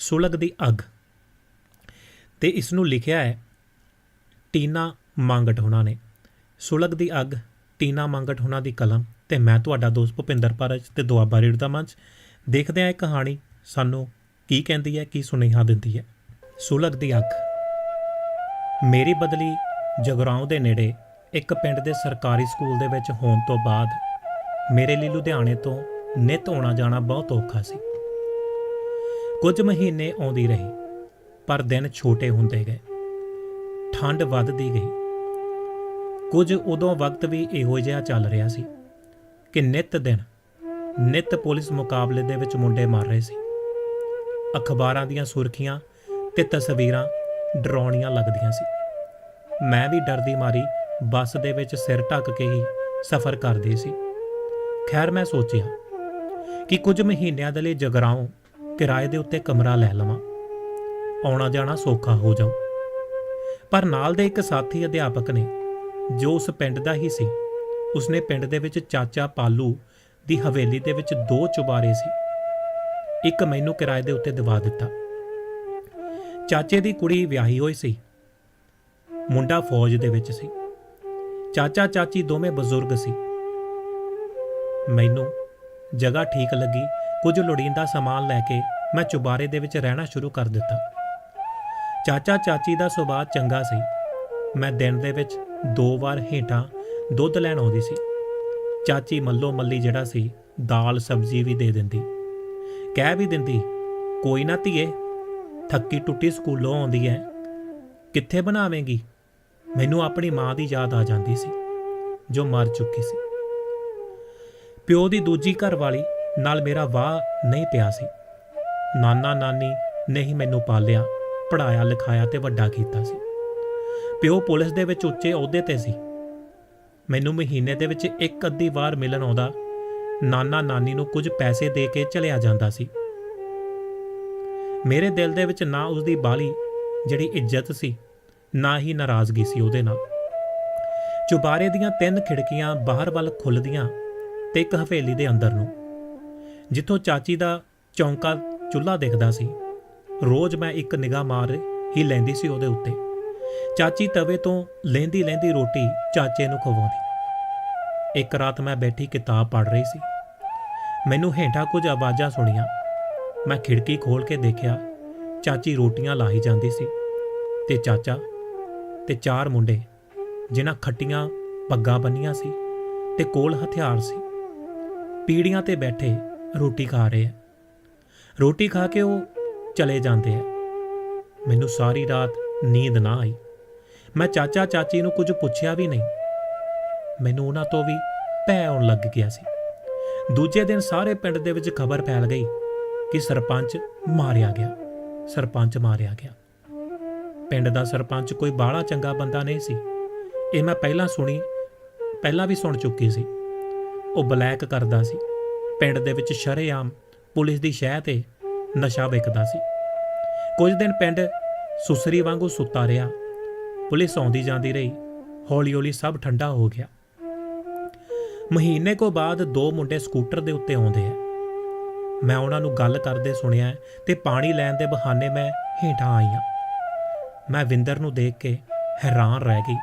ਸੁਲਗ ਦੀ ਅੱਗ। ਤੇ ਇਸ ਨੂੰ ਲਿਖਿਆ ਹੈ, ਟੀਨਾ ਮੰਗਟ ਹੋਣਾ ਨੇ। ਸੁਲਗ ਦੀ ਅੱਗ, ਟੀਨਾ ਮੰਗਟ ਹੋਣਾ ਦੀ ਕਲਮ। ਤੇ ਮੈਂ ਤੁਹਾਡਾ ਦੋਸਤ ਭੁਪਿੰਦਰ ਪਰਜ ਤੇ ਦੁਆਬਾ ਰੇਡ ਦਾ ਮੰਚ। ਦੇਖਦੇ ਹਾਂ ਇਹ ਕਹਾਣੀ ਸਾਨੂੰ ਕੀ ਕਹਿੰਦੀ ਹੈ, ਕੀ ਸੁਨੇਹਾ ਦਿੰਦੀ ਹੈ। ਸੁਲਗ ਦੀ ਅੱਗ। ਮੇਰੀ ਬਦਲੀ ਜਗਰਾਉਂ ਦੇ ਨੇੜੇ ਇੱਕ ਪਿੰਡ ਦੇ ਸਰਕਾਰੀ ਸਕੂਲ ਦੇ ਵਿੱਚ ਹੋਣ ਤੋਂ ਬਾਅਦ ਮੇਰੇ ਲਈ ਲੁਧਿਆਣੇ ਤੋਂ ਨਿਤ ਆਉਣਾ ਜਾਣਾ ਬਹੁਤ ਔਖਾ ਸੀ। ਕੁਝ ਮਹੀਨੇ ਆਉਂਦੀ ਰਹੀ, ਪਰ ਦਿਨ ਛੋਟੇ ਹੁੰਦੇ ਗਏ। ਠੰਡ ਵੱਧਦੀ ਗਈ। ਕੁਝ ਉਦੋਂ ਵਕਤ ਵੀ ਇਹੋ ਜਿਹਾ ਚੱਲ ਰਿਹਾ ਸੀ ਕਿ ਨਿਤ ਦਿਨ, ਨਿਤ ਪੁਲਿਸ ਮੁਕਾਬਲੇ ਦੇ ਵਿੱਚ ਮੁੰਡੇ ਮਾਰ ਰਹੇ ਸੀ। ਅਖਬਾਰਾਂ ਦੀਆਂ ਸੁਰਖੀਆਂ ਤੇ ਤਸਵੀਰਾਂ ਡਰਾਉਣੀਆਂ ਲੱਗਦੀਆਂ ਸੀ। ਮੈਂ ਵੀ ਡਰਦੀ ਮਾਰੀ ਬੱਸ ਦੇ ਵਿੱਚ ਸਿਰ ਢੱਕ ਕੇ ਹੀ ਸਫ਼ਰ ਕਰਦੀ ਸੀ। ਖੈਰ ਮੈਂ ਸੋਚਿਆ ਕਿ ਕੁਝ ਮਹੀਨਿਆਂ ਦੇ ਲਈ ਜਗਰਾਉਂ ਕਿਰਾਏ ਦੇ ਉੱਤੇ ਕਮਰਾ ਲੈ ਲਵਾਂ। ਆਉਣਾ ਜਾਣਾ ਸੌਖਾ ਹੋ ਜਾਊ। ਪਰ ਨਾਲ ਦੇ ਇੱਕ ਸਾਥੀ ਅਧਿਆਪਕ ਨੇ, ਜੋ ਉਸ ਪਿੰਡ ਦਾ ਹੀ ਸੀ, ਉਸਨੇ ਪਿੰਡ ਦੇ ਵਿੱਚ ਚਾਚਾ ਪਾਲੂ ਦੀ ਹਵੇਲੀ ਦੇ ਵਿੱਚ ਦੋ ਚੁਬਾਰੇ ਸੀ। ਇੱਕ ਮੈਨੂੰ ਕਿਰਾਏ ਦੇ ਉੱਤੇ ਦਿਵਾ ਦਿੱਤਾ। ਚਾਚੇ ਦੀ ਕੁੜੀ ਵਿਆਹੀ ਹੋਈ ਸੀ। ਮੁੰਡਾ ਫੌਜ ਦੇ ਵਿੱਚ ਸੀ। ਚਾਚਾ ਚਾਚੀ ਦੋਵੇਂ ਬਜ਼ੁਰਗ ਸੀ। ਮੈਨੂੰ ਜਗ੍ਹਾ ਠੀਕ ਲੱਗੀ। ਕੁਝ ਲੋੜੀਂਦਾ ਸਮਾਨ ਲੈ ਕੇ ਮੈਂ ਚੁਬਾਰੇ ਦੇ ਵਿੱਚ ਰਹਿਣਾ ਸ਼ੁਰੂ ਕਰ ਦਿੱਤਾ। ਚਾਚਾ ਚਾਚੀ ਦਾ ਸੁਭਾਅ ਚੰਗਾ ਸੀ। ਮੈਂ ਦਿਨ ਦੇ ਵਿੱਚ ਦੋ ਵਾਰ ਹੇਠਾਂ ਦੁੱਧ ਲੈਣ ਆਉਂਦੀ ਸੀ। ਚਾਚੀ ਮੱਲੋ ਮੱਲੀ ਜਿਹੜਾ ਸੀ, ਦਾਲ ਸਬਜ਼ੀ ਵੀ ਦੇ ਦਿੰਦੀ। ਕਹਿ ਵੀ ਦਿੰਦੀ, ਕੋਈ ਨਾ ਧੀਏ, ਥੱਕੀ ਟੁੱਟੀ ਸਕੂਲੋਂ ਆਉਂਦੀ ਐ। ਕਿੱਥੇ ਬਣਾਵੇਂਗੀ? ਮੈਨੂੰ ਆਪਣੀ ਮਾਂ ਦੀ ਯਾਦ ਆ ਜਾਂਦੀ ਸੀ, ਜੋ ਮਰ ਚੁੱਕੀ ਸੀ। ਪਿਓ ਦੀ ਦੂਜੀ ਘਰ ਵਾਲੀ ਨਾਲ ਮੇਰਾ ਵਾਹ ਨਹੀਂ ਪਿਆ ਸੀ। ਨਾਨਾ ਨਾਨੀ ਨੇ ਹੀ ਮੈਨੂੰ ਪਾਲਿਆ ਪੜਾਇਆ ਲਿਖਾਇਆ ਤੇ ਵੱਡਾ ਕੀਤਾ ਸੀ। ਪਿਓ ਪੁਲਿਸ ਦੇ ਵਿੱਚ ਉੱਚੇ ਅਹੁਦੇ ਤੇ ਸੀ। ਮੈਨੂੰ ਮਹੀਨੇ ਦੇ ਵਿੱਚ ਇੱਕ ਅੱਧੀ ਵਾਰ ਮਿਲਣ ਆਉਂਦਾ, ਨਾਨਾ ਨਾਨੀ ਨੂੰ ਕੁਝ ਪੈਸੇ ਦੇ ਕੇ ਚਲਿਆ ਜਾਂਦਾ ਸੀ। ਮੇਰੇ ਦਿਲ ਦੇ ਵਿੱਚ ਨਾ ਉਸ ਦੀ ਬਾਲੀ, ਜਿਹੜੀ ਇੱਜ਼ਤ ਸੀ, ਨਾ ਹੀ ਨਾਰਾਜ਼ਗੀ ਸੀ ਉਹਦੇ ਨਾਲ। ਚੁਬਾਰੇ ਦੀਆਂ ਤਿੰਨ ਖਿੜਕੀਆਂ ਬਾਹਰ ਵੱਲ ਖੁੱਲਦੀਆਂ ਤੇ ਇੱਕ ਹਵੇਲੀ ਦੇ ਅੰਦਰ ਨੂੰ। ਜਿੱਥੋਂ ਚਾਚੀ ਦਾ ਚੌਂਕਾ ਚੁੱਲ੍ਹਾ ਦਿਖਦਾ ਸੀ, ਰੋਜ਼ ਮੈਂ ਇੱਕ ਨਿਗਾਹ ਮਾਰ ਹੀ ਲੈਂਦੀ ਸੀ ਉਹਦੇ ਉੱਤੇ। ਚਾਚੀ ਤਵੇ ਤੋਂ ਲੈਂਦੀ ਲੈਂਦੀ ਰੋਟੀ ਚਾਚੇ ਨੂੰ ਖਵਾਉਂਦੀ। ਇੱਕ ਰਾਤ ਮੈਂ ਬੈਠੀ ਕਿਤਾਬ ਪੜ੍ਹ ਰਹੀ ਸੀ। ਮੈਨੂੰ ਹੇਠਾਂ ਕੁਝ ਆਵਾਜ਼ਾਂ ਸੁਣੀਆਂ। ਮੈਂ ਖਿੜਕੀ ਖੋਲ ਕੇ ਦੇਖਿਆ, ਚਾਚੀ ਰੋਟੀਆਂ ਲਾਹੀ ਜਾਂਦੀ ਸੀ ਤੇ ਚਾਚਾ ਤੇ ਚਾਰ ਮੁੰਡੇ, ਜਿਨ੍ਹਾਂ ਖੱਟੀਆਂ ਪੱਗਾਂ ਬੰਨੀਆਂ ਸੀ ਤੇ ਕੋਲ ਹਥਿਆਰ ਸੀ। ਪੀੜੀਆਂ ਤੇ ਬੈਠੇ ਰੋਟੀ ਖਾ ਰਹੇ ਆ। ਰੋਟੀ ਖਾ ਕੇ ਉਹ ਚਲੇ ਜਾਂਦੇ ਆ। ਮੈਨੂੰ ਸਾਰੀ ਰਾਤ ਨੀਂਦ ਨਾ ਆਈ। ਮੈਂ ਚਾਚਾ ਚਾਚੀ ਨੂੰ ਕੁਝ ਪੁੱਛਿਆ ਵੀ ਨਹੀਂ। ਮੈਨੂੰ ਉਹਨਾਂ ਤੋਂ ਵੀ ਭੈ ਆਉਣ ਲੱਗ ਗਿਆ ਸੀ। ਦੂਜੇ ਦਿਨ ਸਾਰੇ ਪਿੰਡ ਦੇ ਵਿੱਚ ਖਬਰ ਫੈਲ ਗਈ ਕਿ ਸਰਪੰਚ ਮਾਰਿਆ ਗਿਆ। ਸਰਪੰਚ ਮਾਰਿਆ ਗਿਆ। ਪਿੰਡ ਦਾ ਸਰਪੰਚ ਕੋਈ ਬਾਹਲਾ ਚੰਗਾ ਬੰਦਾ ਨਹੀਂ ਸੀ। ਇਹ ਮੈਂ ਪਹਿਲਾਂ ਸੁਣੀ, ਪਹਿਲਾਂ ਵੀ ਸੁਣ ਚੁੱਕੀ ਸੀ। ਉਹ ਬਲੈਕ ਕਰਦਾ ਸੀ। ਪਿੰਡ ਦੇ ਵਿੱਚ ਸ਼ਰੇਆਮ ਪੁਲਿਸ ਦੀ ਸ਼ਹਿ ਤੇ ਨਸ਼ਾ ਵਿਕਦਾ ਸੀ। ਕੁਝ ਦਿਨ ਪਿੰਡ ਸੁਸਰੀ ਵਾਂਗੂ ਸੁੱਤਾ ਰਿਹਾ। ਪੁਲਿਸ ਆਉਂਦੀ ਜਾਂਦੀ ਰਹੀ। ਹੌਲੀ ਹੌਲੀ ਸਭ ਠੰਡਾ ਹੋ ਗਿਆ। ਮਹੀਨੇ ਕੋ ਬਾਅਦ ਦੋ ਮੁੰਡੇ ਸਕੂਟਰ ਦੇ ਉੱਤੇ ਆਉਂਦੇ ਆ। ਮੈਂ ਉਹਨਾਂ ਨੂੰ ਗੱਲ ਕਰਦੇ ਸੁਣਿਆ ਤੇ ਪਾਣੀ ਲੈਣ ਦੇ ਬਹਾਨੇ ਮੈਂ ਹੇਠਾਂ ਆਈ ਹਾਂ। ਮੈਂ ਵਿੰਦਰ ਨੂੰ ਦੇਖ ਕੇ ਹੈਰਾਨ ਰਹਿ ਗਈ।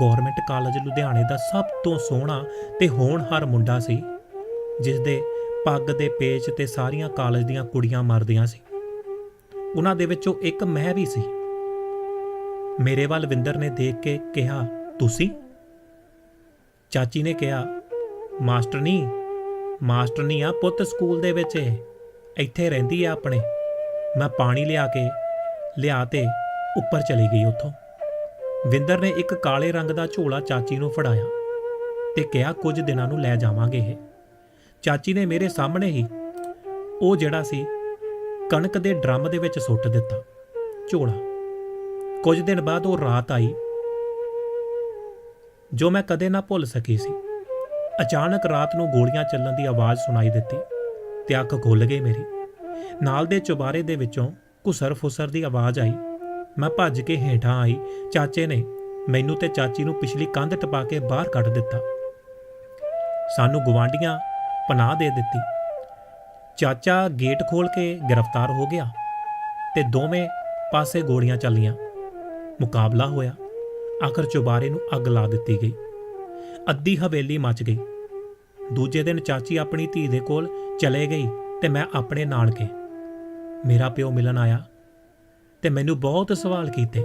ਗਵਰਨਮੈਂਟ ਕਾਲਜ ਲੁਧਿਆਣੇ ਦਾ ਸਭ ਤੋਂ ਸੋਹਣਾ ਤੇ ਹੋਣਹਾਰ ਮੁੰਡਾ ਸੀ ਜਿਸ ਦੇ ਪੱਗ ਦੇ ਪੇਚ ਤੇ ਸਾਰੀਆਂ ਕਾਲਜ ਦੀਆਂ ਕੁੜੀਆਂ ਮਰਦੀਆਂ ਸੀ। ਉਹਨਾਂ ਦੇ ਵਿੱਚੋਂ ਇੱਕ ਮੈਂ ਵੀ ਸੀ। ਮੇਰੇ ਵੱਲ ਵਿੰਦਰ ਨੇ ਦੇਖ ਕੇ ਕਿਹਾ, ਤੁਸੀਂ? ਚਾਚੀ ਨੇ ਕਿਹਾ ਮਾਸਟਰਨੀ ਮਾਸਟਰਨੀ ਆ ਪੁੱਤ ਸਕੂਲ ਦੇ ਵਿੱਚ ਇਹ। ਇੱਥੇ ਰਹਿੰਦੀ ਆ ਆਪਣੇ। ਮੈਂ ਪਾਣੀ ਲਿਆ ਕੇ, ਲਿਆ ਤੇ ਉੱਪਰ ਚਲੀ ਗਈ ਉੱਥੋਂ। ਵਿੰਦਰ ਨੇ ਇੱਕ ਕਾਲੇ ਰੰਗ ਦਾ ਝੋਲਾ ਚਾਚੀ ਨੂੰ ਫੜਾਇਆ ਤੇ ਕਿਹਾ, ਕੁਝ ਦਿਨਾਂ ਨੂੰ ਲੈ ਜਾਵਾਂਗੇ ਇਹ। ਚਾਚੀ ਨੇ ਮੇਰੇ ਸਾਹਮਣੇ ਹੀ ਉਹ ਜਿਹੜਾ ਸੀ ਕਣਕ ਦੇ ਡਰਮ ਦੇ ਵਿੱਚ ਸੁੱਟ ਦਿੱਤਾ, ਝੋਲਾ। ਕੁਝ ਦਿਨ ਬਾਅਦ ਉਹ ਰਾਤ ਆਈ, ਜੋ ਮੈਂ ਕਦੇ ਨਾ ਭੁੱਲ ਸਕੀ ਸੀ। ਅਚਾਨਕ ਰਾਤ ਨੂੰ ਗੋਲੀਆਂ ਚੱਲਣ ਦੀ ਆਵਾਜ਼ ਸੁਣਾਈ ਦਿੱਤੀ ਤੇ ਅੱਖ ਖੁੱਲ ਗਈ ਮੇਰੀ। ਨਾਲ ਦੇ ਚੁਬਾਰੇ ਦੇ ਵਿੱਚੋਂ ਘੁਸਰ ਫੁਸਰ ਦੀ ਆਵਾਜ਼ ਆਈ। ਮੈਂ ਭੱਜ ਕੇ ਹੇਠਾਂ ਆਈ, ਚਾਚੇ ਨੇ ਮੈਨੂੰ ਤੇ ਚਾਚੀ ਨੂੰ ਪਿਛਲੀ ਕੰਧ ਟਪਾ ਕੇ ਬਾਹਰ ਕੱਢ ਦਿੱਤਾ। ਸਾਨੂੰ ਗਵਾਂਡੀਆਂ ਪਨਾਹ ਦੇ ਦਿੱਤੀ। ਚਾਚਾ ਗੇਟ ਖੋਲ ਕੇ ਗ੍ਰਿਫਤਾਰ ਹੋ ਗਿਆ ਤੇ ਦੋਵੇਂ ਪਾਸੇ ਗੋਲੀਆਂ ਚੱਲੀਆਂ। ਮੁਕਾਬਲਾ ਹੋਇਆ। ਆਖਰ ਚੁਬਾਰੇ ਨੂੰ ਅੱਗ ਲਾ ਦਿੱਤੀ ਗਈ। ਅੱਧੀ ਹਵੇਲੀ ਮੱਚ ਗਈ। ਦੂਜੇ ਦਿਨ ਚਾਚੀ ਆਪਣੀ ਧੀ ਦੇ ਕੋਲ ਚਲੇ ਗਈ ਤੇ ਮੈਂ ਆਪਣੇ ਨਾਲ ਨਾਨਕੇ ਮੇਰਾ ਪਿਓ ਮਿਲਣ ਆਇਆ ਤੇ ਮੈਨੂੰ ਬਹੁਤ ਸਵਾਲ ਕੀਤੇ।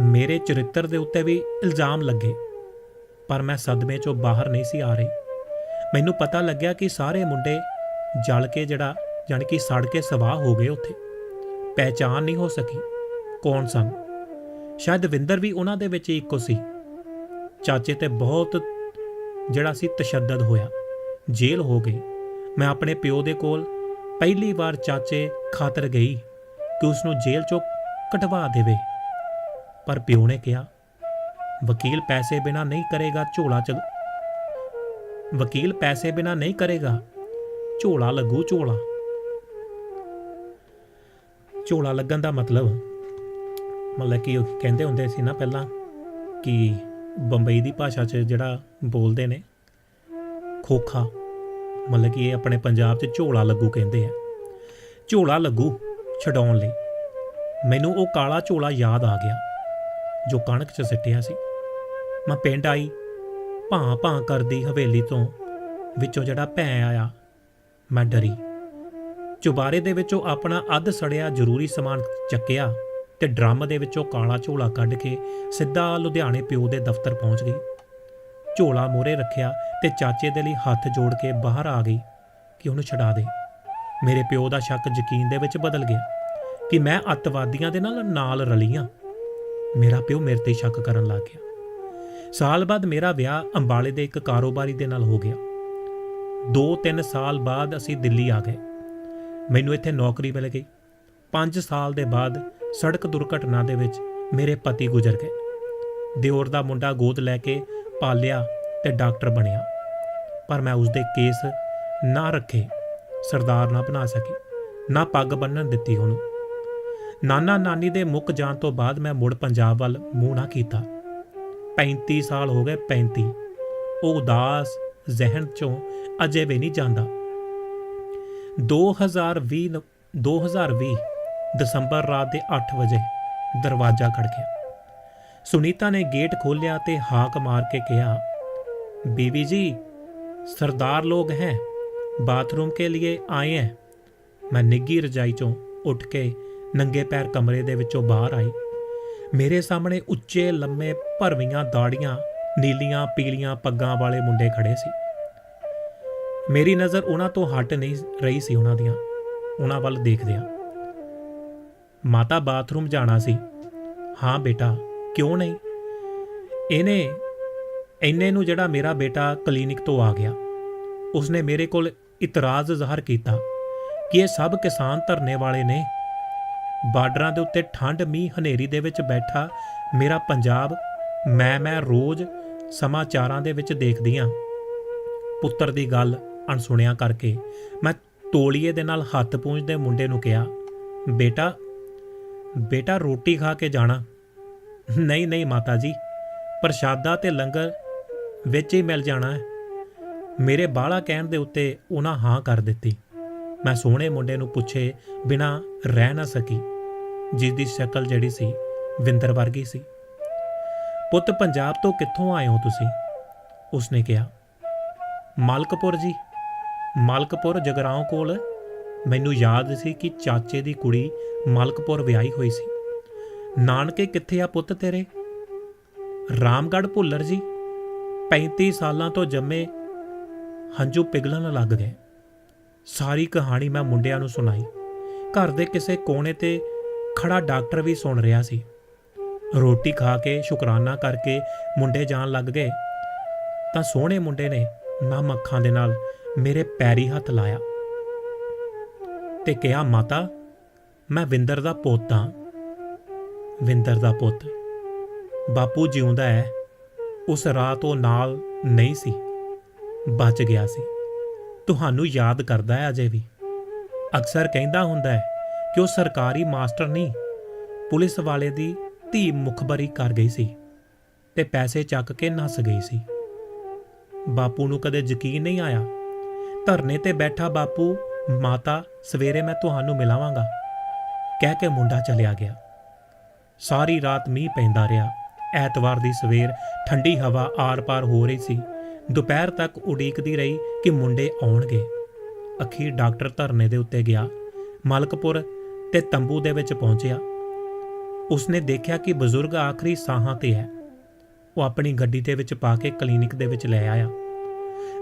ਮੇਰੇ ਚਰਿੱਤਰ ਦੇ ਉੱਤੇ ਵੀ ਇਲਜ਼ਾਮ ਲੱਗੇ, ਪਰ ਮੈਂ ਸਦਮੇ ਚੋਂ ਬਾਹਰ ਨਹੀਂ ਸੀ ਆ ਰਹੀ। ਮੈਨੂੰ ਪਤਾ ਲੱਗਿਆ ਕਿ ਸਾਰੇ ਮੁੰਡੇ ਜਲ ਕੇ ਜਿਹੜਾ, ਜਾਣੀ ਕਿ ਸੜ ਕੇ ਸਵਾਹ ਹੋ ਗਏ ਉੱਥੇ। ਪਹਿਚਾਨ ਨਹੀਂ ਹੋ ਸਕੀ ਕੌਣ ਸਨ। ਸ਼ਾਇਦ ਵਿੰਦਰ ਵੀ ਉਹਨਾਂ ਦੇ ਵਿੱਚ ਇੱਕੋ ਸੀ। ਚਾਚੇ ਤੇ ਬਹੁਤ ਜਿਹੜਾ ਸੀ ਤਸ਼ੱਦਦ ਹੋਇਆ। ਜੇਲ੍ਹ ਹੋ ਗਈ ਮੈਂ ਆਪਣੇ ਪਿਓ ਦੇ ਕੋਲ ਪਹਿਲੀ ਵਾਰ ਚਾਚੇ ਖਾਤਰ ਗਈ ਕਿ ਉਸ ਨੂੰ ਜੇਲ੍ਹ ਚੋਂ ਕਟਵਾ ਦੇਵੇ। ਪਰ ਪਿਓ ਨੇ ਕਿਹਾ, ਵਕੀਲ ਪੈਸੇ ਬਿਨਾ ਨਹੀਂ ਕਰੇਗਾ, ਝੋਲਾ ਚਲ ਵਕੀਲ ਪੈਸੇ ਬਿਨਾ ਨਹੀਂ ਕਰੇਗਾ। ਝੋਲਾ ਲੱਗੂ ਝੋਲਾ। ਝੋਲਾ ਲੱਗਣ ਦਾ ਮਤਲਬ ਮਤਲਬ ਕਿ ਕਹਿੰਦੇ ਹੁੰਦੇ ਸੀ ਨਾ ਪਹਿਲਾਂ ਕਿ ਬੰਬਈ ਦੀ ਭਾਸ਼ਾ 'ਚ ਜਿਹੜਾ ਬੋਲਦੇ ਨੇ, ਖੋਖਾ, ਮਤਲਬ ਕਿ ਇਹ ਆਪਣੇ ਪੰਜਾਬ 'ਚ ਝੋਲਾ ਲੱਗੂ ਕਹਿੰਦੇ ਆ। ਝੋਲਾ ਲੱਗੂ ਛਡਾਉਣ ਲਈ। ਮੈਨੂੰ ਉਹ ਕਾਲਾ ਝੋਲਾ ਯਾਦ ਆ ਗਿਆ, ਜੋ ਕਣਕ 'ਚ ਸਿੱਟਿਆ ਸੀ। ਮੈਂ ਪਿੰਡ ਆਈ ਭਾਂ ਭਾਂ ਕਰਦੀ ਹਵੇਲੀ ਤੋਂ ਵਿੱਚੋਂ ਜਿਹੜਾ ਭੈ ਆਇਆ, ਮੈਂ ਡਰੀ। ਚੁਬਾਰੇ ਦੇ ਵਿੱਚੋਂ ਆਪਣਾ ਅੱਧ ਸੜਿਆ ਜ਼ਰੂਰੀ ਸਮਾਨ ਚੱਕਿਆ ਤੇ ਡਰਮ ਦੇ ਵਿੱਚੋਂ ਕਾਲਾ ਝੋਲਾ ਕੱਢ ਕੇ ਸਿੱਧਾ ਲੁਧਿਆਣੇ ਪਿਓ ਦੇ ਦਫ਼ਤਰ ਪਹੁੰਚ ਗਈ। ਝੋਲਾ ਮੋਰੇ ਰੱਖਿਆ ਤੇ ਚਾਚੇ ਦੇ ਲਈ ਹੱਥ ਜੋੜ ਕੇ ਬਾਹਰ ਆ ਗਈ ਕਿ ਉਹਨੂੰ ਛਡਾ ਦੇ। ਮੇਰੇ ਪਿਓ ਦਾ ਸ਼ੱਕ ਯਕੀਨ ਦੇ ਵਿੱਚ ਬਦਲ ਗਿਆ ਕਿ ਮੈਂ ਅੱਤਵਾਦੀਆਂ ਦੇ ਨਾਲ ਨਾਲ ਰਲੀਆਂ। ਮੇਰਾ ਪਿਓ ਮੇਰੇ ਤੇ ਸ਼ੱਕ ਕਰਨ ਲੱਗ ਗਿਆ। ਸਾਲ ਬਾਅਦ ਮੇਰਾ ਵਿਆਹ ਅੰਬਾਲੇ ਦੇ ਇੱਕ ਕਾਰੋਬਾਰੀ ਦੇ ਨਾਲ ਹੋ ਗਿਆ। 2-3 ਸਾਲ ਬਾਅਦ ਅਸੀਂ ਦਿੱਲੀ ਆ ਗਏ। ਮੈਨੂੰ ਇੱਥੇ ਨੌਕਰੀ ਮਿਲ ਗਈ। 5 ਸਾਲ ਦੇ ਬਾਅਦ ਸੜਕ ਦੁਰਘਟਨਾ ਦੇ ਵਿੱਚ ਮੇਰੇ ਪਤੀ ਗੁਜ਼ਰ ਗਏ। ਦਿਓਰ ਦਾ ਮੁੰਡਾ ਗੋਦ ਲੈ ਕੇ ਪਾਲਿਆ ਤੇ ਡਾਕਟਰ ਬਣਿਆ। ਪਰ ਮੈਂ ਉਸਦੇ ਕੇਸ ਨਾ ਰੱਖੇ, ਸਰਦਾਰ ਨਾ ਬਣਾ ਸਕੀ, ਨਾ ਪੱਗ ਬੰਨਣ ਦਿੱਤੀ ਉਹਨੂੰ। ਨਾਨਾ ਨਾਨੀ ਦੇ ਮੁੱਕ ਜਾਣ ਤੋਂ ਬਾਅਦ ਮੈਂ ਮੁੜ ਪੰਜਾਬ ਵੱਲ ਮੂੰਹ ਨਾ ਕੀਤਾ। 35 ਸਾਲ ਹੋ ਗਏ 35 ਉਹ ਉਦਾਸ ਜ਼ਿਹਨ ਚੋਂ ਅਜੇ ਵੀ ਨਹੀਂ ਜਾਂਦਾ 2020 ਨ- 2020 ਦਸੰਬਰ ਰਾਤ ਦੇ 8 ਵਜੇ ਦਰਵਾਜ਼ਾ ਖੜਕਿਆ ਸੁਨੀਤਾ ਨੇ ਗੇਟ ਖੋਲ੍ਹਿਆ ਤੇ ਹਾਕ ਮਾਰ ਕੇ ਕਿਹਾ बीवी जी सरदार लोग हैं बाथरूम के लिए ਆਏ हैं ਮੈਂ ਨਿੱਗੀ ਰਜਾਈ ਚੋਂ ਉੱਠ ਕੇ ਨੰਗੇ ਪੈਰ ਕਮਰੇ ਦੇ ਵਿੱਚੋਂ ਬਾਹਰ ਆਈ ਮੇਰੇ ਸਾਹਮਣੇ ਉੱਚੇ ਲੰਮੇ ਭਰਵੀਆਂ ਦਾੜੀਆਂ, ਨੀਲੀਆਂ, ਪੀਲੀਆਂ ਪੱਗਾਂ ਵਾਲੇ ਮੁੰਡੇ ਖੜੇ ਸੀ। ਮੇਰੀ ਨਜ਼ਰ ਉਹਨਾਂ ਤੋਂ ਹਟ ਨਹੀਂ ਰਹੀ ਸੀ ਉਹਨਾਂ ਦੀਆਂ। ਉਹਨਾਂ ਵੱਲ ਦੇਖਦਿਆਂ ਮਾਤਾ ਬਾਥਰੂਮ ਜਾਣਾ ਸੀ। ਹਾਂ ਬੇਟਾ, ਕਿਉਂ ਨਹੀਂ? ਇਹਨੇ, ਇੰਨੇ ਨੂੰ ਜਿਹੜਾ ਮੇਰਾ ਬੇਟਾ ਕਲੀਨਿਕ ਤੋਂ ਆ ਗਿਆ। ਉਸਨੇ ਮੇਰੇ ਕੋਲ ਇਤਰਾਜ਼ ਜ਼ਾਹਰ ਕੀਤਾ ਕਿ ਇਹ ਸਭ ਕਿਸਾਨ ਧਰਨੇ ਵਾਲੇ ਨੇ। ਬਾਰਡਰਾਂ ਦੇ ਉੱਤੇ ਠੰਡ ਮੀਂਹ ਹਨੇਰੀ ਦੇ ਵਿੱਚ ਬੈਠਾ ਮੇਰਾ ਪੰਜਾਬ ਮੈਂ ਮੈਂ ਰੋਜ਼ ਸਮਾਚਾਰਾਂ ਦੇ ਵਿੱਚ ਦੇਖਦੀ ਹਾਂ ਪੁੱਤਰ ਦੀ ਗੱਲ ਅਣਸੁਣਿਆ ਕਰਕੇ ਮੈਂ ਤੋਲੀਏ ਦੇ ਨਾਲ ਹੱਥ ਪੂੰਝਦੇ ਮੁੰਡੇ ਨੂੰ ਕਿਹਾ, ਬੇਟਾ ਬੇਟਾ ਰੋਟੀ ਖਾ ਕੇ ਜਾਣਾ। ਨਹੀਂ ਨਹੀਂ ਮਾਤਾ ਜੀ, ਪ੍ਰਸ਼ਾਦਾ ਤੇ ਲੰਗਰ ਵਿੱਚ ਹੀ ਮਿਲ ਜਾਣਾ ਹੈ। ਮੇਰੇ ਬਾਲਾ ਕਹਿਣ ਦੇ ਉੱਤੇ ਉਹਨਾਂ ਹਾਂ ਕਰ ਦਿੱਤੀ। ਮੈਂ ਸੋਹਣੇ ਮੁੰਡੇ ਨੂੰ ਪੁੱਛੇ ਬਿਨਾ ਰਹਿ ਨਾ ਸਕੀ ਜਿਸ ਦੀ ਸ਼ਕਲ ਜਿਹੜੀ ਸੀ ਵਿੰਦਰ ਵਰਗੀ ਸੀ। ਪੁੱਤ, ਪੰਜਾਬ ਤੋਂ ਕਿੱਥੋਂ ਆਏ ਹੋ ਤੁਸੀਂ? ਉਸਨੇ ਕਿਹਾ, ਮਾਲਕਪੁਰ ਜੀ। ਮਾਲਕਪੁਰ ਜਗਰਾਉਂ ਕੋਲ ਮੈਨੂੰ ਯਾਦ ਸੀ ਕਿ ਚਾਚੇ ਦੀ ਕੁੜੀ ਮਾਲਕਪੁਰ ਵਿਆਹੀ ਹੋਈ ਸੀ। ਨਾਨਕੇ ਕਿੱਥੇ ਆ ਪੁੱਤ ਤੇਰੇ? ਰਾਮਗੜ੍ਹ ਭੁੱਲਰ ਜੀ। 35 ਸਾਲਾਂ ਤੋਂ ਜੰਮੇ ਹੰਝੂ ਪਿਘਲਣ ਲੱਗ ਗਏ। ਸਾਰੀ ਕਹਾਣੀ ਮੈਂ ਮੁੰਡਿਆਂ ਨੂੰ ਸੁਣਾਈ। ਘਰ ਦੇ ਕਿਸੇ ਕੋਨੇ ਤੇ ਖੜਾ ਡਾਕਟਰ ਵੀ ਸੁਣ ਰਿਹਾ ਸੀ। ਰੋਟੀ ਖਾ ਕੇ ਸ਼ੁਕਰਾਨਾ ਕਰਕੇ ਮੁੰਡੇ ਜਾਣ ਲੱਗ ਗਏ। ਤਾਂ ਸੋਹਣੇ ਮੁੰਡੇ ਨੇ ਨਮ ਅੱਖਾਂ ਦੇ ਨਾਲ ਮੇਰੇ ਪੈਰੀ ਹੱਥ ਲਾਇਆ ਤੇ ਕਿਹਾ, ਮਾਤਾ, ਮੈਂ ਵਿੰਦਰ ਦਾ ਪੁੱਤ ਹਾਂ। ਵਿੰਦਰ ਦਾ ਪੁੱਤ ਬਾਪੂ ਜਿਉਂਦਾ ਹੈ। ਉਸ ਰਾਤ ਉਹ ਨਾਲ ਨਹੀਂ ਸੀ, ਬਚ ਗਿਆ ਸੀ। ਤੁਹਾਨੂੰ ਯਾਦ ਕਰਦਾ ਹੈ ਅਜੇ ਵੀ। ਅਕਸਰ ਕਹਿੰਦਾ ਹੁੰਦਾ ਹੈ ਕਿ ਉਹ ਸਰਕਾਰੀ ਮਾਸਟਰ ਨਹੀਂ, ਪੁਲਿਸ ਵਾਲੇ ਦੀ ਧੀ ਮੁਖਬਰੀ ਕਰ ਗਈ ਸੀ ਤੇ ਪੈਸੇ ਚੱਕ ਕੇ ਨੱਸ ਗਈ ਸੀ। ਬਾਪੂ ਨੂੰ ਕਦੇ ਯਕੀਨ ਨਹੀਂ ਆਇਆ। ਧਰਨੇ ਤੇ ਬੈਠਾ ਬਾਪੂ, ਮਾਤਾ, ਸਵੇਰੇ ਮੈਂ ਤੁਹਾਨੂੰ ਮਿਲਾਵਾਂਗਾ। ਕਹਿ ਕੇ ਮੁੰਡਾ ਚਲਿਆ ਗਿਆ। ਸਾਰੀ ਰਾਤ ਮੀਂਹ ਪੈਂਦਾ ਰਿਹਾ। ਐਤਵਾਰ ਦੀ ਸਵੇਰ ਠੰਡੀ ਹਵਾ ਆਰ-ਪਾਰ ਹੋ ਰਹੀ ਸੀ। ਦੁਪਹਿਰ ਤੱਕ ਉਡੀਕਦੀ ਰਹੀ ਕਿ ਮੁੰਡੇ ਆਉਣਗੇ। ਅਖੀਰ ਡਾਕਟਰ ਧਰਨੇ ਦੇ ਉੱਤੇ ਗਿਆ। ਮਲਕਪੁਰ ਤੇ ਤੰਬੂ ਦੇ ਵਿੱਚ ਪਹੁੰਚਿਆ। ਉਸਨੇ ਦੇਖਿਆ ਕਿ ਬਜ਼ੁਰਗ ਆਖਰੀ ਸਾਹਾਂ ਤੇ ਹੈ। ਉਹ ਆਪਣੀ ਗੱਡੀ ਦੇ ਵਿੱਚ ਪਾ ਕੇ ਕਲੀਨਿਕ ਦੇ ਵਿੱਚ ਲੈ ਆਇਆ।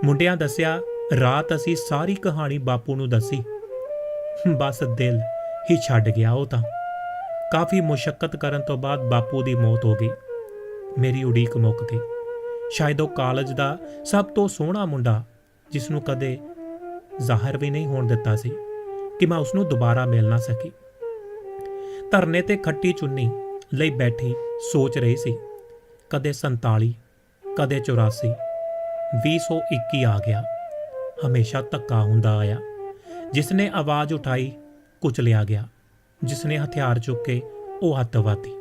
ਮੁੰਡਿਆਂ ਦੱਸਿਆ, ਰਾਤ ਅਸੀਂ ਸਾਰੀ ਕਹਾਣੀ ਬਾਪੂ ਨੂੰ ਦੱਸੀ। ਬਸ ਦਿਲ ਹੀ ਛੱਡ ਗਿਆ ਉਹ ਤਾਂ। ਕਾਫੀ ਮੁਸ਼ਕਲ ਕਰਨ ਤੋਂ ਬਾਅਦ ਬਾਪੂ ਦੀ ਮੌਤ ਹੋ ਗਈ। ਮੇਰੀ ਉਡੀਕ ਮੁੱਕ ਗਈ। ਸ਼ਾਇਦ ਉਹ ਕਾਲਜ ਦਾ ਸਭ ਤੋਂ ਸੋਹਣਾ ਮੁੰਡਾ, ਜਿਸ ਨੂੰ ਕਦੇ ਜ਼ਾਹਰ ਵੀ ਨਹੀਂ ਹੋਣ ਦਿੱਤਾ ਸੀ, ਕਿ ਮੈਂ ਉਸ ਨੂੰ ਦੁਬਾਰਾ ਮਿਲ ਨਾ ਸਕੀ। ਧਰਨੇ ਤੇ ਖੱਟੀ ਚੁੰਨੀ ਲਈ ਬੈਠੀ ਸੋਚ ਰਹੀ ਸੀ, ਕਦੇ 47 ਕਦੇ 84 2021 ਆ ਗਿਆ, ਹਮੇਸ਼ਾ ਧੱਕਾ ਹੁੰਦਾ ਆਇਆ। ਜਿਸ ਨੇ ਆਵਾਜ਼ ਉਠਾਈ, ਕੁਚਲਿਆ ਗਿਆ। ਜਿਸ ਨੇ ਹਥਿਆਰ ਚੁੱਕ ਕੇ ਉਹ ਅੱਤਵਾਦੀ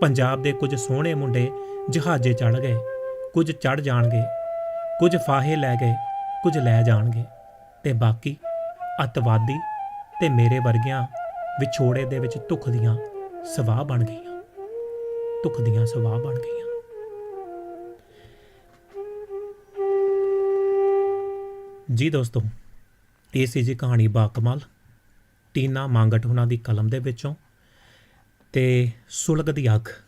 ਪੰਜਾਬ ਦੇ ਕੁਝ ਸੋਹਣੇ ਮੁੰਡੇ ਜਹਾਜ਼ੇ ਚੜ ਗਏ, ਕੁਝ ਚੜ ਜਾਣਗੇ, ਕੁਝ ਫਾਹੇ ਲੈ ਗਏ, ਕੁਝ ਲੈ ਜਾਣਗੇ, ਤੇ ਬਾਕੀ ਅੱਤਵਾਦੀ ਤੇ ਮੇਰੇ ਵਰਗਿਆਂ ਵਿਛੋੜੇ ਦੇ ਵਿੱਚ ਧੁੱਖ ਦੀਆਂ ਸਵਾਹ ਬਣ ਗਈਆਂ। ਦੁੱਖ ਦੀਆਂ ਸਵਾਹ ਬਣ ਗਈਆਂ। ਜੀ ਦੋਸਤੋ, ਇਹ ਸੀ ਜੀ ਕਹਾਣੀ ਬਾਕਮਾਲ। ਟੀਨਾ ਮੰਗਟ ਉਹਨਾਂ ਦੀ ਕਲਮ ਦੇ ਵਿੱਚੋਂ ਤੇ ਸੁਲਗ ਦੀ ਅੱਖ